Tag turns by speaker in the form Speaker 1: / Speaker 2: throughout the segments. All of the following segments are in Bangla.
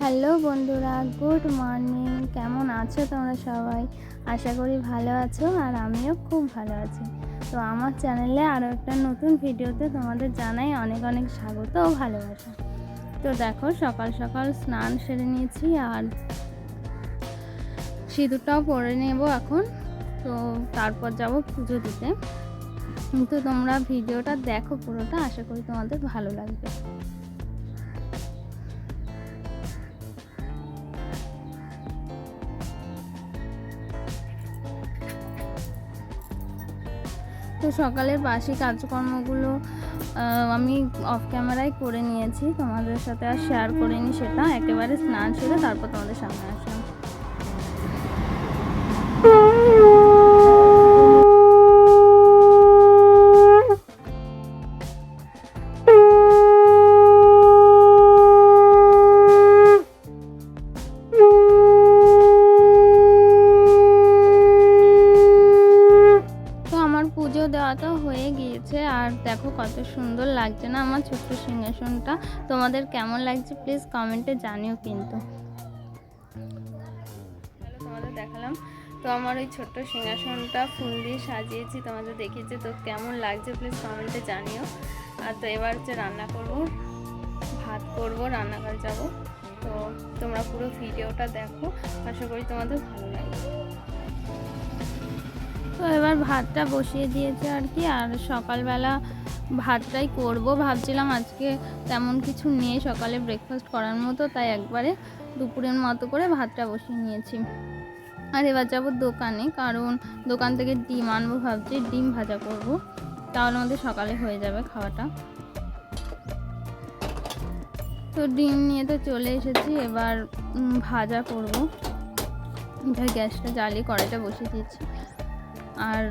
Speaker 1: হ্যালো বন্ধুরা, গুড মর্নিং। কেমন আছো তোমরা সবাই? আশা করি ভালো আছো আর আমিও খুব ভালো আছি। তো আমার চ্যানেলে আরও একটা নতুন ভিডিওতে তোমাদের জানাই অনেক অনেক স্বাগত ও ভালোবাসা। তো দেখো, সকাল সকাল স্নান সেরে নিয়েছি আর সিঁদুরটাও পরে নেব এখন। তো তারপর যাব পুজো দিতে। কিন্তু তোমরা ভিডিওটা দেখো পুরোটা, আশা করি তোমাদের ভালো লাগবে। তো সকালের বাসি কাজকর্মগুলো আমি অফ ক্যামেরায় করে নিয়েছি। তোমাদের সাথে আর শেয়ার করিনি সেটা। একেবারে স্নান সেরে তারপর তোমাদের সামনে আসলাম কত সুন্দর লাগছে না আমার ছোট্ট সিংহাসনটা? তোমাদের কেমন লাগছে? প্লিজ কমেন্টে জানিও কিন্তু। তোমাদের দেখালাম। তো আমার ওই ছোট্ট সিংহাসনটা ফুল দিয়ে সাজিয়েছি তোমাদের দেখিয়েছি। তো কেমন লাগছে? প্লিজ কমেন্টে জানিও। আর তো এবার হচ্ছে রান্না করব। ভাত করব রান্নাঘর যাব। তো তোমরা পুরো ভিডিওটা দেখো। আশা করি তোমাদের ভালো লাগবে। তো এবার ভাতটা বসিয়ে দিয়েছে আর কি। আর সকালবেলা ভাতটাই করব। ভাবছিলাম আজকে তেমন কিছু নেই, সকালে ব্রেকফাস্ট করার মতো, তাই একবারে দুপুরের মতো করে ভাতটা বসিয়ে নিয়েছি। আর এবার যাব দোকানে, কারণ দোকান থেকে ডিম আনব ভাবছি, ডিম ভাজা করব। তাহলে আমাদের সকালে হয়ে যাবে খাওয়াটা। তো ডিম নিয়ে তো চলে এসেছি, এবার ভাজা করব। এটা গ্যাসটা জ্বালিয়ে কড়াইটা বসিয়ে দিয়েছি আর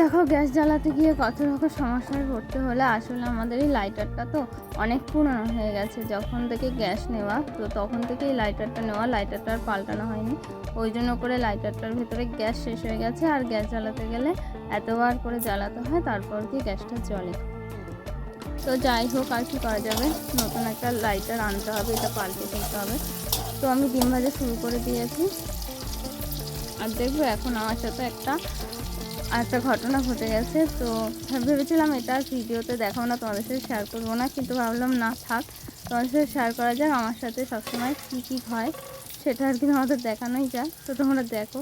Speaker 1: দেখো গ্যাস জ্বালাতে গিয়ে কত রকম সমস্যায় পড়তে হলে। আসলে আমাদের এই লাইটারটা তো অনেক পুরনো হয়ে গেছে। যখন থেকে গ্যাস নেওয়া, তো তখন থেকেই লাইটারটা নেওয়া লাইটারটা আর পাল্টানো হয়নি। ওই জন্য করে লাইটারটার ভেতরে গ্যাস শেষ হয়ে গেছে। আর গ্যাস জ্বালাতে গেলে এতবার করে জ্বালাতে হয়, তারপর কি গ্যাসটা জ্বলে। তো যাই হোক, আর কি করা যাবে? নতুন একটা লাইটার আনতে হবে, এটা পাল্টে ফেলতে হবে। তো আমি ডিম ভাজা শুরু করে দিয়েছি। আর দেখব, এখন আমার সাথে একটা একটা ঘটনা ঘটে গেছে, তো ভেবেছিলাম এটা ভিডিওতে দেখাবো না, তোমাদের সাথে শেয়ার করব না, কিন্তু ভাবলাম না থাক, তোমাদের সাথে শেয়ার করা যাক আমার সাথে সবসময় কী কী হয়, সেটা আর কি তোমাদের দেখানোই যাক, তো তোমরা দেখো।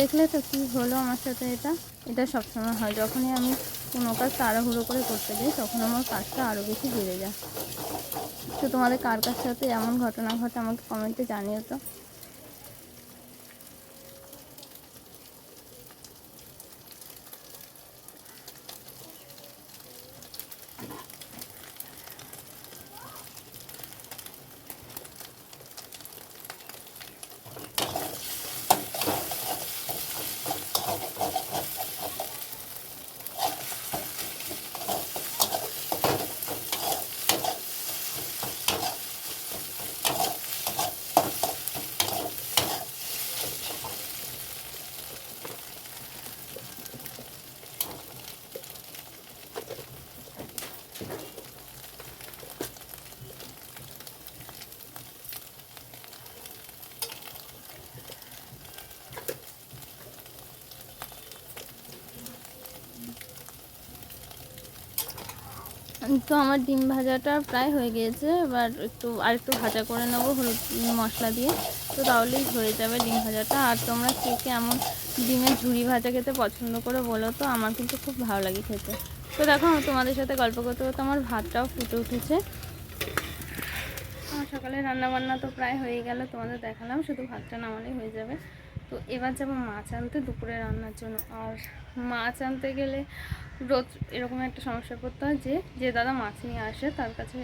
Speaker 1: দেখলে তো কি হলো আমার সাথে এটা? এটা সবসময় হয়। যখনই আমি কোনো কাজ তাড়াহুড়ো করে করতে যাই, তখন আমার কাজটা আরও বেশি বেড়ে যায়। তো তোমাদের কার কার সাথে এমন ঘটনা ঘটে আমাকে কমেন্টে জানিও তো। তো আমার ডিম ভাজাটা প্রায় হয়ে গিয়েছে। এবার একটু আর একটু ভাজা করে নেব হলুদ মশলা দিয়ে। তো তাহলেই হয়ে যাবে ডিম ভাজাটা। আর তোমরা কে কে এমন ডিমের ঝুড়ি ভাজা খেতে পছন্দ করে বলো তো? আমার কিন্তু খুব ভালো লাগে খেতে। তো দেখো তোমাদের সাথে গল্প করতে করতে আমার ভাতটাও ফুটে উঠেছে। আমার সকালে রান্না বান্না তো প্রায় হয়ে গেল, তোমাদের দেখালাম। শুধু ভাতটা নামালেই হয়ে যাবে। তো এবার যাব মাছ আনতে দুপুরে রান্নার জন্য। আর মাছ আনতে গেলে রোজ এরকম একটা সমস্যা পড়তে হয় যে যে দাদা মাছ নিয়ে আসে তার কাছে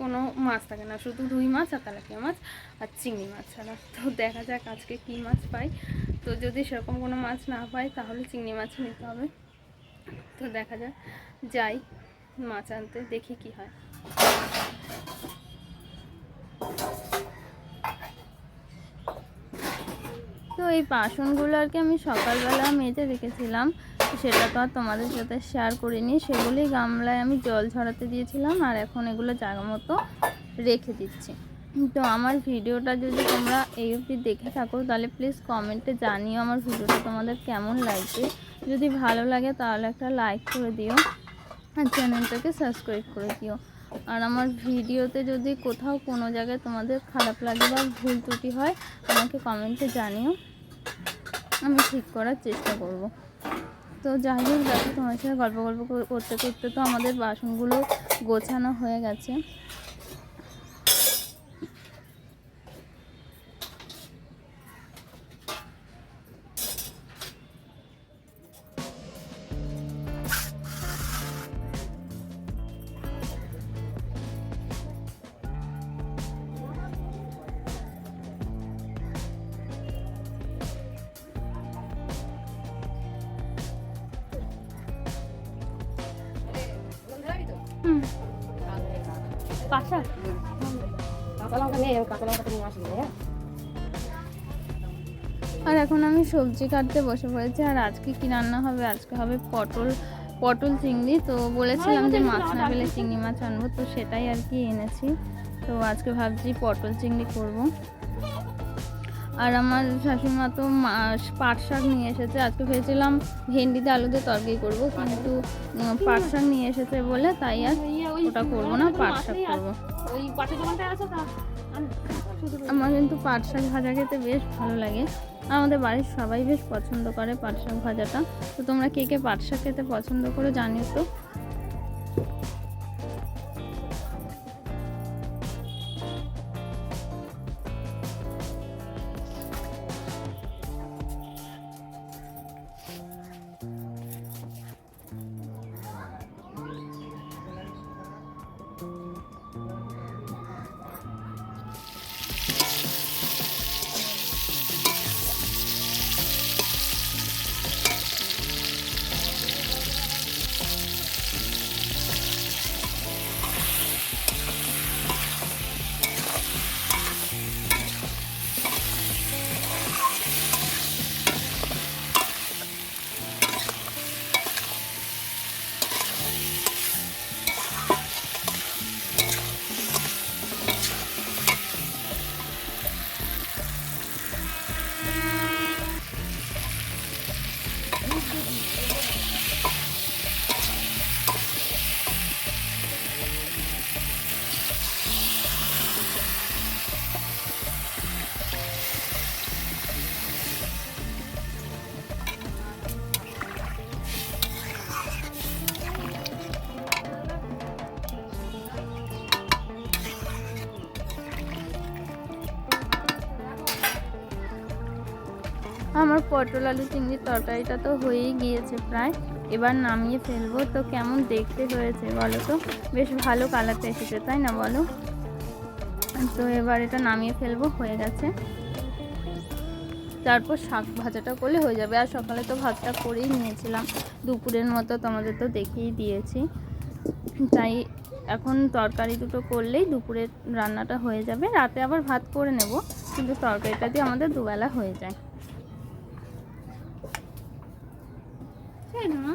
Speaker 1: কোনো মাছ থাকে না, শুধু রুই মাছ আর তেলাপিয়া মাছ আর চিংড়ি মাছ ছাড়া। তো দেখা যাক আজকে কী মাছ পাই। তো যদি সেরকম কোনো মাছ না পাই তাহলে চিংড়ি মাছ নিতে হবে। তো দেখা যাক, যাই মাছ আনতে দেখি কি হয়। এই বাসনগুলো আর কি আমি সকালবেলা মেজে রেখেছিলাম, সেটা তো আর তোমাদের সাথে শেয়ার করিনি। সেগুলি গামলায় আমি জল ঝরাতে দিয়েছিলাম আর এখন এগুলো জায়গা মতো রেখে দিচ্ছি। তো আমার ভিডিওটা যদি তোমরা এই অবধি দেখে থাকো, তাহলে প্লিজ কমেন্টে জানিও আমার ভিডিওটা তোমাদের কেমন লাগছে। যদি ভালো লাগে তাহলে একটা লাইক করে দিও আর চ্যানেলটাকে সাবস্ক্রাইব করে দিও। আর আমার ভিডিওতে যদি কোথাও কোনো জায়গায় তোমাদের খারাপ লাগে বা ভুল ত্রুটি হয়, আমাকে কমেন্টে জানিও। আমি ঠিক করার চেষ্টা করব। তো যাই হোক, দেখো তোমার সাথে গল্প গল্প করতে করতে তো আমাদের বাসনগুলো গোছানো হয়ে গেছে। পাশা
Speaker 2: কাঁচা লঙ্কা নেই আমি কাঁচা লঙ্কাটা নিয়ে আসি হ্যাঁ
Speaker 1: আর এখন আমি সবজি কাটতে বসে পড়েছি আর আজকে কি রান্না হবে? আজকে হবে পটল পটল চিংড়ি। তো বলেছিলাম যে মাছ না পেলে চিংড়ি মাছ আনব তো সেটাই আর কি এনেছি। তো আজকে ভাবছি পটল চিংড়ি করব। আর আমার শাশুড়িমা তো পাট শাক নিয়ে এসেছে। আজকে ভেবেছিলাম ভেন্ডি দিয়ে আলু দিয়ে তরকারি করব কিন্তু পাট শাক নিয়ে এসেছে বলে তাই আর ওটা করব না পাট শাক করব। আমার কিন্তু পাট শাক ভাজা খেতে বেশ ভালো লাগে। আমাদের বাড়ির সবাই বেশ পছন্দ করে পাট শাক ভাজাটা। তো তোমরা কে কে পাট শাক খেতে পছন্দ করো জানিও তো। পটল, আলু চিংড়ির তরকারিটা তো হয়েই গিয়েছে প্রায়। এবার নামিয়ে ফেলব। তো কেমন দেখতে হয়েছে বলো তো? বেশ ভালো কালারটা এসেছে, তাই না বলো? তো এবার এটা নামিয়ে ফেলব, হয়ে গেছে। তারপর শাক ভাজাটা করলে হয়ে যাবে। আর সকালে তো ভাতটা করেই নিয়েছিলাম। দুপুরের মতো তোমাদের তো দেখিয়ে দিয়েছি। তাই এখন তরকারি দুটো করলেই দুপুরের রান্নাটা হয়ে যাবে। রাতে আবার ভাত করে নেব, কিন্তু তরকারিটা দিয়ে আমাদের দুবেলা হয়ে যায়। তাই না মা?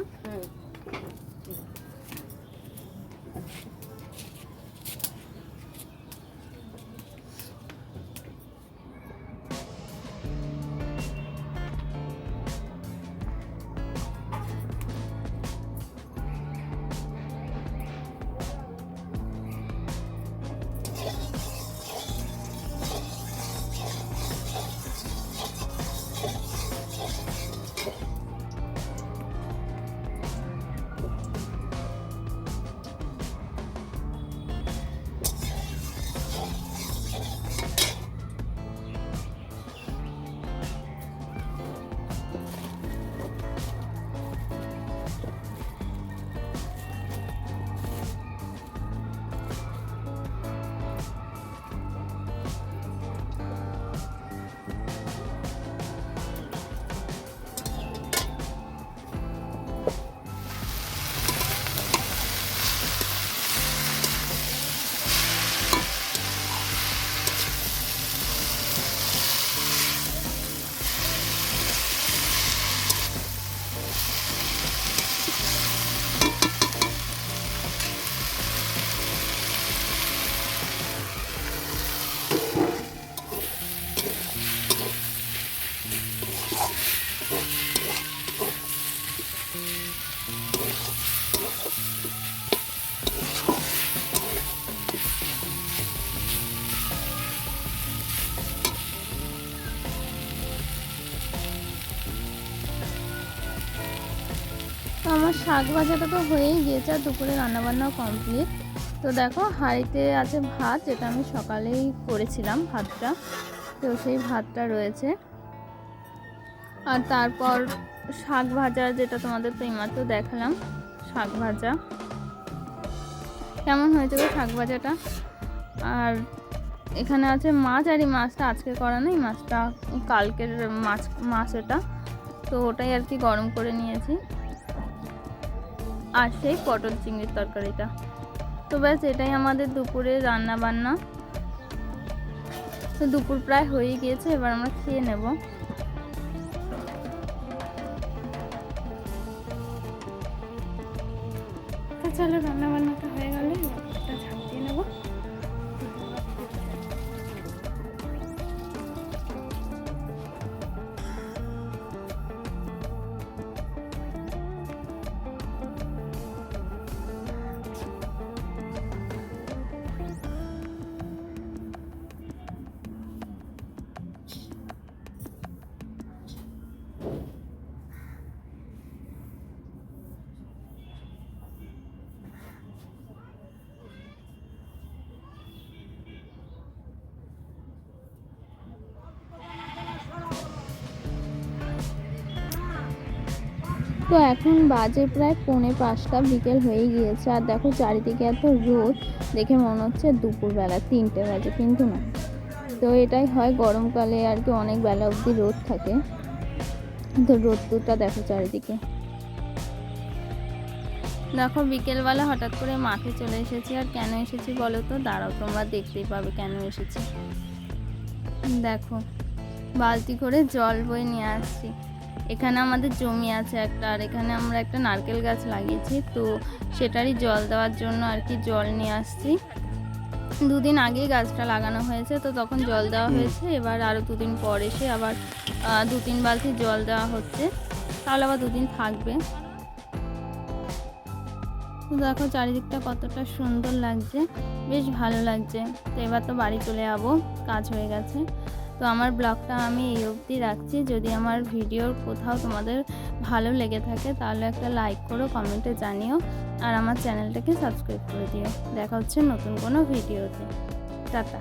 Speaker 1: আমার শাক ভাজাটা তো হয়েই গিয়েছে আর দুপুরে রান্নাবান্নাও কমপ্লিট তো দেখো, হাঁড়িতে আছে ভাত, যেটা আমি সকালেই করেছিলাম ভাতটা। তো সেই ভাতটা রয়েছে। আর তারপর শাক ভাজা, যেটা তোমাদের তো এইমাত্র দেখালাম, শাক ভাজা। কেমন হয়েছে গো শাক ভাজাটা? আর এখানে আছে মাছ, আর এই মাছটা আজকে করা নেই, মাছটা কালকের মাছ মাছ এটা। তো ওটাই আর কি গরম করে নিয়েছি। আর সেই পটল চিংড়ির তরকারিটা। তো ব্যাস, এটাই আমাদের দুপুরে রান্না বান্না তো দুপুর প্রায় হয়ে গিয়েছে, এবার আমরা খেয়ে নেব। চলো রান্না বান্নাটা হয়ে গেলে। তো এখন বাজে প্রায় পৌনে পাঁচটা, বিকেল হয়ে গিয়েছে। আর দেখো, চারিদিকে এত রোদ, দেখে মনে হচ্ছে দুপুরবেলা তিনটে বাজে, কিন্তু না। তো এটাই হয় গরমকালে আর কি, অনেক বেলা অবধি রোদ থাকে। তো রোদ্দুরটা দেখো চারিদিকে। দেখো, বিকেলবেলা হঠাৎ করে মাঠে চলে এসেছি। আর কেন এসেছি বলো তো? দাঁড়াও, তোমরা দেখতেই পাবে কেন এসেছি। দেখো, বালতি করে জল বয়ে নিয়ে আসছি। এখানে আমাদের জমি আছে একটা আর এখানে আমরা একটা নারকেল গাছ লাগিয়েছি। তো সেটারই জল দেওয়ার জন্য আর কি জল নিয়ে আসছি। দুদিন আগেই গাছটা লাগানো হয়েছে তো তখন জল দেওয়া হয়েছে। এবার আরও দুদিন পর এসে আবার দু তিন বালতি জল দেওয়া হচ্ছে। তাহলে আবার দুদিন থাকবে। তো দেখো চারিদিকটা কতটা সুন্দর লাগছে বেশ ভালো লাগছে। তো এবার তো বাড়ি চলে যাব কাজ হয়ে গেছে। তো আমার ব্লগটা আমি এই অবধি রাখছি। যদি আমার ভিডিওর কোথাও তোমাদের ভালো লেগে থাকে, তাহলে একটা লাইক করো, কমেন্টে জানিও। আর আমার চ্যানেলটাকে সাবস্ক্রাইব করে দিও। দেখা হচ্ছে নতুন কোনো ভিডিওতে। টাটা।